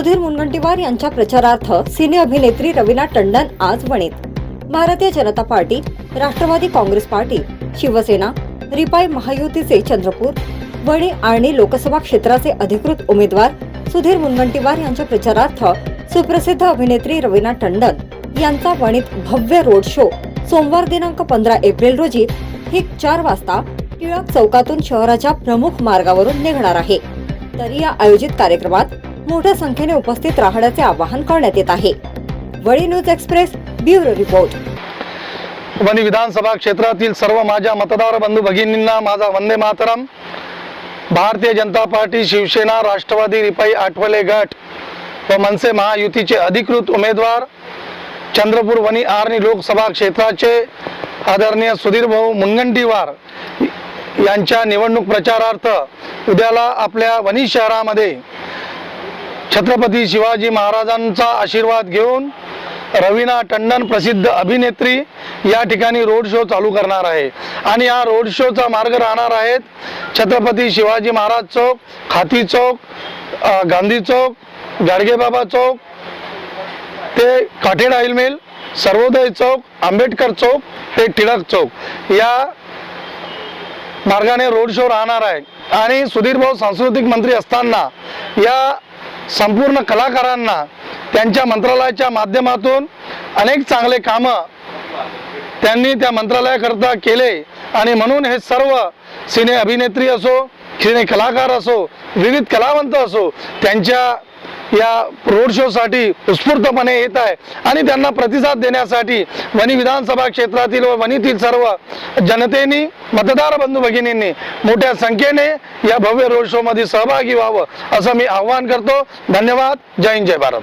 सुधीर मुनगंटीवार यांच्या प्रचारार्थ सिने अभिनेत्री रवीना टंडन आज वणीत. Bharatiya Janata party Rashtravadi Congress party Shivsena RPI महायुतीचे चंद्रपूर वणी आणि लोकसभा क्षेत्राचे अधिकृत उमेदवार सुधीर मुनगंटीवार यांच्या प्रचारार्थ सुप्रसिद्ध अभिनेत्री रवीना टंडन यांचा वणीत भव्य रोड शो सोमवार दिनांक पंधरा एप्रिल रोजी ठीक चार वाजता टिळक चौकातून शहराच्या प्रमुख मार्गावरून निघणार आहे. तरी या आयोजित कार्यक्रमात मोठ्या संख्येने उपस्थित राहण्याचे आवाहन करण्यात येत आहे. वडी news express bureau report. Wani विधानसभा क्षेत्रातील सर्व माझ्या मतदार बंधू भगिनींना माझा वंदे मातरम. भारतीय जनता पार्टी शिवसेना राष्ट्रवादी रिपाई आठवले गट व मनसे महायुतीचे अधिकृत उमेदवार चंद्रपूर वणी आर्णी लोकसभा क्षेत्राचे आदरणीय सुधीर भाऊ मुनगंटीवार यांच्या निवडणूक प्रचारार्थ उद्याला आपल्या वणी शहरामध्ये छत्रपती शिवाजी महाराजांचा आशीर्वाद घेऊन रवीना टंडन प्रसिद्ध अभिनेत्री या ठिकाणी रोड शो चालू करणार आहे. आणि या रोड शोचा मार्ग राहणार आहेत छत्रपती शिवाजी महाराज चौक खाती चौक गांधी चौक गाडगेबाबा चौक ते काठेड ऑइल मिल सर्वोदय चौक आंबेडकर चौक ते टिळक चौक या मार्गाने रोड शो राहणार आहे. आणि सुधीर भाऊ सांस्कृतिक मंत्री असताना या संपूर्ण कलाकारांना त्यांच्या मंत्रालयाच्या माध्यमातून अनेक चांगले कामं त्यांनी त्या मंत्रालयाकरता केले. आणि म्हणून हे सर्व सिने अभिनेत्री असो सिने कलाकार असो विविध कलावंत असो त्यांच्या या रोड शोसाठी उत्स्फूर्तपणे येत आहे. आणि त्यांना प्रतिसाद देण्यासाठी वणी विधानसभा क्षेत्रातील व वणीतील सर्व जनतेने मतदार बंधू भगिनींनी मोठ्या संख्येने या भव्य रोड शोमध्ये सहभागी व्हावं असं मी आवाहन करतो. धन्यवाद. जय हिंद जय भारत.